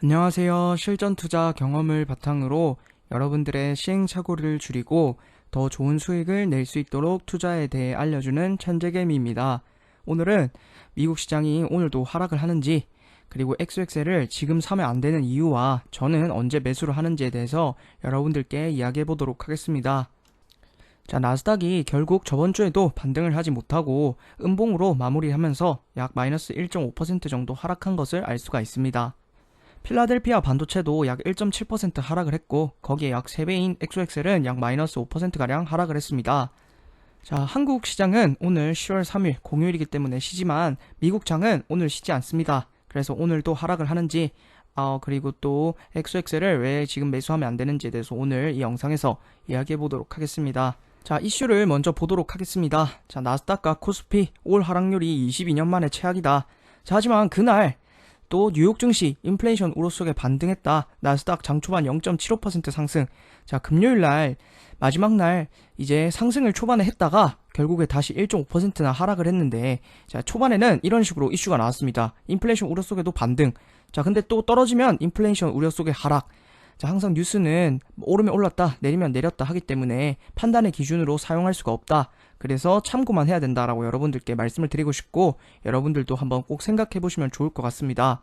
안녕하세요. 실전 투자 경험을 바탕으로 여러분들의 시행착오를 줄이고 더 좋은 수익을 낼 수 있도록 투자에 대해 알려주는 천재개미입니다. 오늘은 미국 시장이 오늘도 하락을 하는지 그리고 XXL을 지금 사면 안 되는 이유와 저는 언제 매수를 하는지에 대해서 여러분들께 이야기해 보도록 하겠습니다. 자, 나스닥이 결국 저번 주에도 반등을 하지 못하고 음봉으로 마무리하면서 약 마이너스 1.5% 정도 하락한 것을 알 수가 있습니다. 필라델피아 반도체도 약 1.7% 하락을 했고 거기에 약 3배인 엑소엑셀은 약 마이너스 5%가량 하락을 했습니다. 자, 한국 시장은 오늘 10월 3일 공휴일이기 때문에 쉬지만 미국 장은 오늘 쉬지 않습니다. 그래서 오늘도 하락을 하는지 어, 그리고 또 엑소엑셀을 왜 지금 매수하면 안 되는지에 대해서 오늘 이 영상에서 이야기해 보도록 하겠습니다. 자, 이슈를 먼저 보도록 하겠습니다. 자, 나스닥과 코스피 올 하락률이 22년 만에 최악이다. 자, 하지만 그날 또 뉴욕 증시 인플레이션 우려 속에 반등했다. 나스닥 장 초반 0.75% 상승. 자, 금요일 날 마지막 날 이제 상승을 초반에 했다가 결국에 다시 1.5%나 하락을 했는데 자, 초반에는 이런 식으로 이슈가 나왔습니다. 인플레이션 우려 속에도 반등. 자, 근데 또 떨어지면 인플레이션 우려 속에 하락. 자, 항상 뉴스는 오르면 올랐다, 내리면 내렸다 하기 때문에 판단의 기준으로 사용할 수가 없다. 그래서 참고만 해야 된다라고 여러분들께 말씀을 드리고 싶고 여러분들도 한번 꼭 생각해 보시면 좋을 것 같습니다.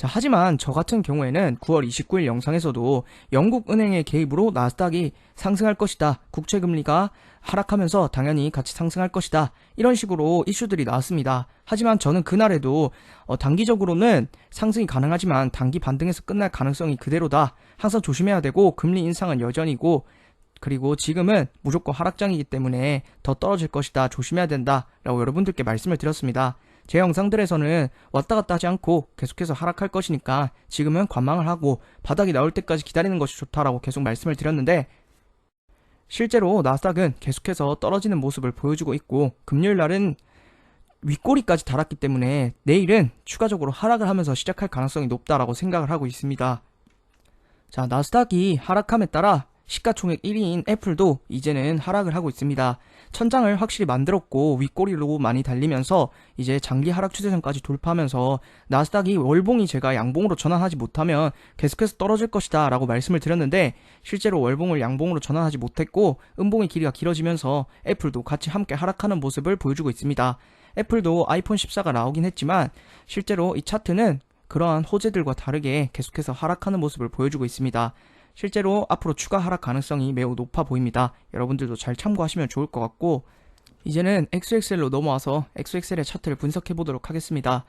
자, 하지만 저 같은 경우에는 9월 29일 영상에서도 영국 은행의 개입으로 나스닥이 상승할 것이다. 국채 금리가 하락하면서 당연히 같이 상승할 것이다. 이런 식으로 이슈들이 나왔습니다. 하지만 저는 그날에도 어, 단기적으로는 상승이 가능하지만 단기 반등에서 끝날 가능성이 그대로다. 항상 조심해야 되고 금리 인상은 여전이고 그리고 지금은 무조건 하락장이기 때문에 더 떨어질 것이다. 조심해야 된다. 라고 여러분들께 말씀을 드렸습니다. 제 영상들에서는 왔다 갔다 하지 않고 계속해서 하락할 것이니까 지금은 관망을 하고 바닥이 나올 때까지 기다리는 것이 좋다라고 계속 말씀을 드렸는데 실제로 나스닥은 계속해서 떨어지는 모습을 보여주고 있고 금요일 날은 윗꼬리까지 달았기 때문에 내일은 추가적으로 하락을 하면서 시작할 가능성이 높다라고 생각을 하고 있습니다. 자, 나스닥이 하락함에 따라 시가총액 1위인 애플도 이제는 하락을 하고 있습니다. 천장을 확실히 만들었고 윗꼬리로 많이 달리면서 이제 장기 하락 추세선까지 돌파하면서 나스닥이 월봉이 제가 양봉으로 전환하지 못하면 계속해서 떨어질 것이다 라고 말씀을 드렸는데 실제로 월봉을 양봉으로 전환하지 못했고 음봉의 길이가 길어지면서 애플도 같이 함께 하락하는 모습을 보여주고 있습니다. 애플도 아이폰 14가 나오긴 했지만 실제로 이 차트는 그러한 호재들과 다르게 계속해서 하락하는 모습을 보여주고 있습니다. 실제로 앞으로 추가 하락 가능성이 매우 높아 보입니다. 여러분들도 잘 참고하시면 좋을 것 같고 이제는 XXL로 넘어와서 XXL의 차트를 분석해 보도록 하겠습니다.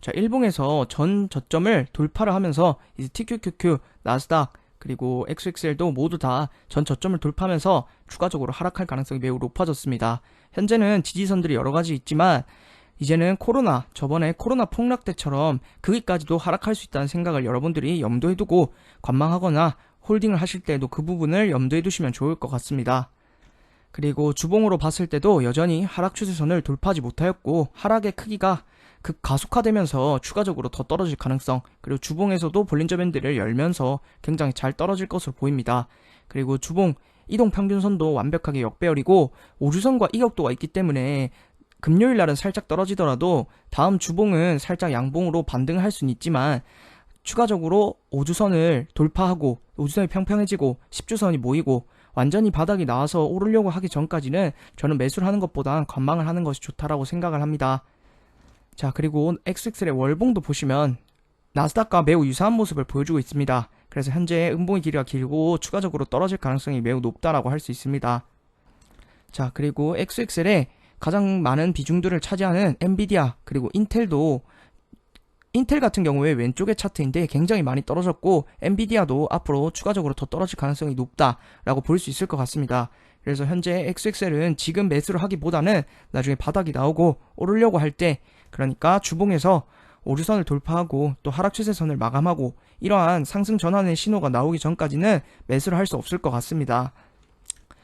자, 일봉에서 전 저점을 돌파를 하면서 이제 TQQQ, 나스닥, 그리고 XXL도 모두 다 전 저점을 돌파하면서 추가적으로 하락할 가능성이 매우 높아졌습니다. 현재는 지지선들이 여러 가지 있지만 이제는 코로나, 저번에 코로나 폭락 때처럼 거기까지도 하락할 수 있다는 생각을 여러분들이 염두에 두고 관망하거나 홀딩을 하실 때도 그 부분을 염두에 두시면 좋을 것 같습니다. 그리고 주봉으로 봤을 때도 여전히 하락 추세선을 돌파하지 못하였고 하락의 크기가 급 가속화되면서 추가적으로 더 떨어질 가능성 그리고 주봉에서도 볼린저 밴드를 열면서 굉장히 잘 떨어질 것으로 보입니다. 그리고 주봉 이동 평균선도 완벽하게 역배열이고 오주선과 이격도가 있기 때문에 금요일 날은 살짝 떨어지더라도 다음 주봉은 살짝 양봉으로 반등할 수는 있지만 추가적으로 5주선을 돌파하고 5주선이 평평해지고 10주선이 모이고 완전히 바닥이 나와서 오르려고 하기 전까지는 저는 매수를 하는 것보단 관망을 하는 것이 좋다라고 생각을 합니다. 자, 그리고 XXL의 월봉도 보시면 나스닥과 매우 유사한 모습을 보여주고 있습니다. 그래서 현재 음봉의 길이가 길고 추가적으로 떨어질 가능성이 매우 높다라고 할 수 있습니다. 자, 그리고 XXL의 가장 많은 비중들을 차지하는 엔비디아 그리고 인텔도 인텔 같은 경우에 왼쪽의 차트인데 굉장히 많이 떨어졌고 엔비디아도 앞으로 추가적으로 더 떨어질 가능성이 높다라고 볼 수 있을 것 같습니다. 그래서 현재 XXL은 지금 매수를 하기보다는 나중에 바닥이 나오고 오르려고 할 때 그러니까 주봉에서 오류선을 돌파하고 또 하락 추세선을 마감하고 이러한 상승 전환의 신호가 나오기 전까지는 매수를 할 수 없을 것 같습니다.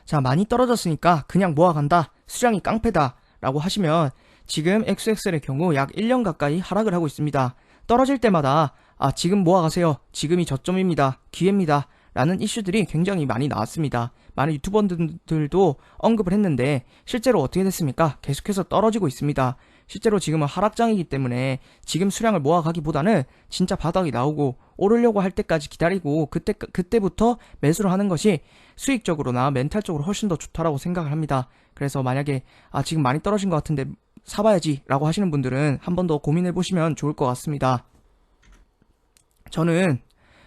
자, 많이 떨어졌으니까 그냥 모아간다. 수량이 깡패다. 라고 하시면 지금 XXL의 경우 약 1년 가까이 하락을 하고 있습니다. 떨어질 때마다 아 지금 모아가세요. 지금이 저점입니다. 기회입니다. 라는 이슈들이 굉장히 많이 나왔습니다. 많은 유튜버들도 언급을 했는데 실제로 어떻게 됐습니까? 계속해서 떨어지고 있습니다. 실제로 지금은 하락장이기 때문에 지금 수량을 모아가기보다는 진짜 바닥이 나오고 오르려고 할 때까지 기다리고 그때 그때부터 매수를 하는 것이 수익적으로나 멘탈적으로 훨씬 더 좋다라고 생각을 합니다. 그래서 만약에 아 지금 많이 떨어진 것 같은데 사봐야지 라고 하시는 분들은 한 번 더 고민해 보시면 좋을 것 같습니다. 저는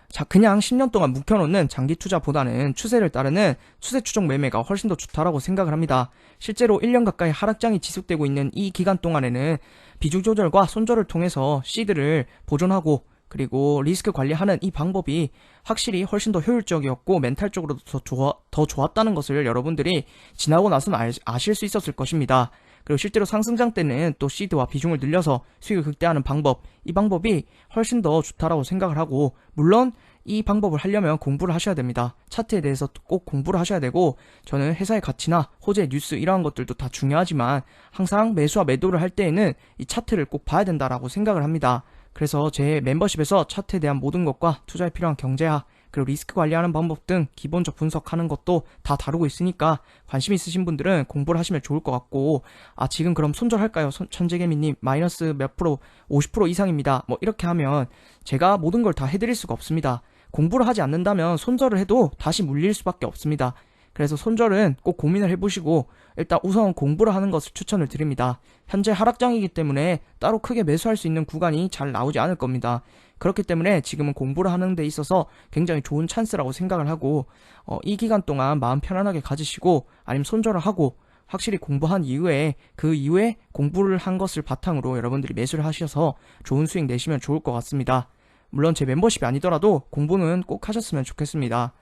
자, 그냥 10년 동안 묵혀놓는 장기 투자보다는 추세를 따르는 추세 추종 매매가 훨씬 더 좋다라고 생각을 합니다. 실제로 1년 가까이 하락장이 지속되고 있는 이 기간 동안에는 비중 조절과 손절을 통해서 시드를 보존하고 그리고 리스크 관리하는 이 방법이 확실히 훨씬 더 효율적이었고 멘탈적으로도 더, 좋아, 더 좋았다는 것을 여러분들이 지나고 나서는 알- 아실 수 있었을 것입니다. 그리고 실제로 상승장 때는 또 시드와 비중을 늘려서 수익을 극대화하는 방법, 이 방법이 훨씬 더 좋다라고 생각을 하고, 물론 이 방법을 하려면 공부를 하셔야 됩니다. 차트에 대해서 꼭 공부를 하셔야 되고, 저는 회사의 가치나 호재 뉴스 이러한 것들도 다 중요하지만, 항상 매수와 매도를 할 때에는 이 차트를 꼭 봐야 된다라고 생각을 합니다. 그래서 제 멤버십에서 차트에 대한 모든 것과 투자에 필요한 경제학, 그리고 리스크 관리하는 방법 등 기본적 분석하는 것도 다 다루고 있으니까 관심 있으신 분들은 공부를 하시면 좋을 것 같고 아 지금 그럼 손절할까요? 손- 천재개미님 마이너스 몇 프로 50% 이상입니다. 뭐 이렇게 하면 제가 모든 걸 다 해드릴 수가 없습니다. 공부를 하지 않는다면 손절을 해도 다시 물릴 수밖에 없습니다. 그래서 손절은 꼭 고민을 해보시고 일단 우선 공부를 하는 것을 추천을 드립니다. 현재 하락장이기 때문에 따로 크게 매수할 수 있는 구간이 잘 나오지 않을 겁니다. 그렇기 때문에 지금은 공부를 하는 데 있어서 굉장히 좋은 찬스라고 생각을 하고 어, 이 기간 동안 마음 편안하게 가지시고 아니면 손절을 하고 확실히 공부한 이후에 그 이후에 공부를 한 것을 바탕으로 여러분들이 매수를 하셔서 좋은 수익 내시면 좋을 것 같습니다. 물론 제 멤버십이 아니더라도 공부는 꼭 하셨으면 좋겠습니다.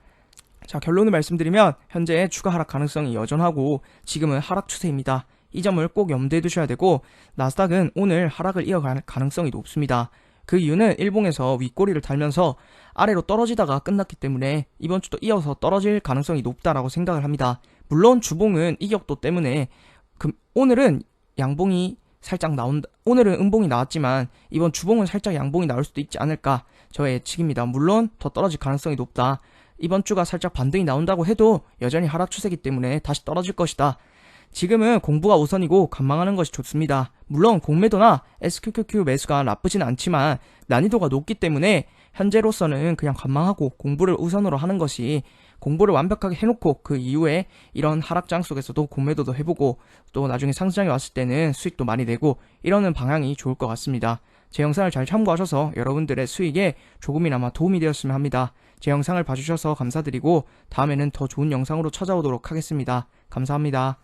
자, 결론을 말씀드리면 현재 추가 하락 가능성이 여전하고 지금은 하락 추세입니다. 이 점을 꼭 염두에 두셔야 되고 나스닥은 오늘 하락을 이어갈 가능성이 높습니다. 그 이유는 일봉에서 윗꼬리를 달면서 아래로 떨어지다가 끝났기 때문에 이번 주도 이어서 떨어질 가능성이 높다라고 생각을 합니다. 물론 주봉은 이격도 때문에 금- 오늘은 양봉이 살짝 나온다. 오늘은 음봉이 나왔지만 이번 주봉은 살짝 양봉이 나올 수도 있지 않을까 저의 예측입니다. 물론 더 떨어질 가능성이 높다. 이번 주가 살짝 반등이 나온다고 해도 여전히 하락 추세이기 때문에 다시 떨어질 것이다. 지금은 공부가 우선이고 관망하는 것이 좋습니다. 물론 공매도나 SQQQ 매수가 나쁘진 않지만 난이도가 높기 때문에 현재로서는 그냥 관망하고 공부를 우선으로 하는 것이 공부를 완벽하게 해놓고 그 이후에 이런 하락장 속에서도 공매도도 해보고 또 나중에 상승장이 왔을 때는 수익도 많이 내고 이러는 방향이 좋을 것 같습니다. 제 영상을 잘 참고하셔서 여러분들의 수익에 조금이나마 도움이 되었으면 합니다. 제 영상을 봐주셔서 감사드리고 다음에는 더 좋은 영상으로 찾아오도록 하겠습니다. 감사합니다.